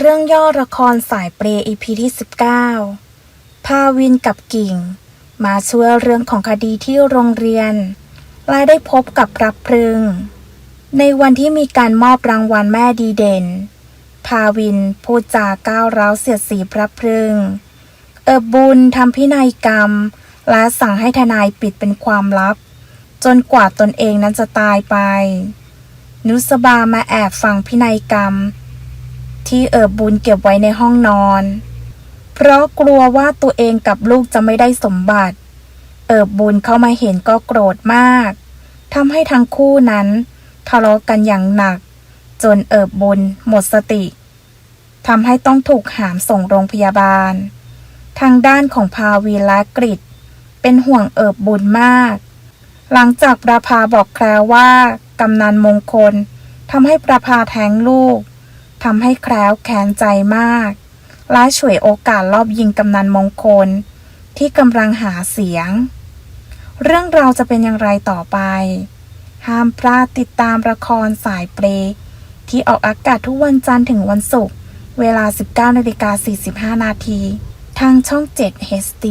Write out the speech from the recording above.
เรื่องย่อละครสายเปรย์ EP ที่ 19 พาวินกับกิ่ง มาช่วยเรื่องของคดีที่โรงเรียน และได้พบกับรับพรึง ในวันที่มีการมอบรางวัลแม่ดีเด่น พาวินพูดจาก้าวร้าวเสียดสีพระพรึง เอบบุญทำพินัยกรรม และสั่งให้ทนายปิดเป็นความลับ จนกว่าตนเองนั้นจะตายไป นุสบามาแอบฟังพินัยกรรม ที่เอิบบุญเก็บไว้ในห้องนอน เพราะกลัวว่าตัวเองกับลูกจะไม่ได้สมบัติ เอิบบุญเข้ามาเห็นก็โกรธมากทำให้ทั้งคู่นั้นทะเลาะกันอย่างหนัก จนเอิบบุญหมดสติทำให้ต้องถูกหามส่งโรงพยาบาล ทางด้านของพาวีและกริดเป็นห่วงเอิบบุญมาก หลังจากประภาบอกแคลว่ากำนันมงคลทำให้ประภาแท้งลูก ทำให้แคล้วแค้นใจมาก และฉวยโอกาสลอบยิงกำนันมงคล ที่กำลังหาเสียง เรื่องราวจะเป็นอย่างไรต่อไป ห้ามพลาดติดตามละครสายเปรย์ที่ออกอากาศทุกวันจันทร์ถึงวันศุกร์เวลา 19นาฬิกา45นาทีทางช่อง 7 HD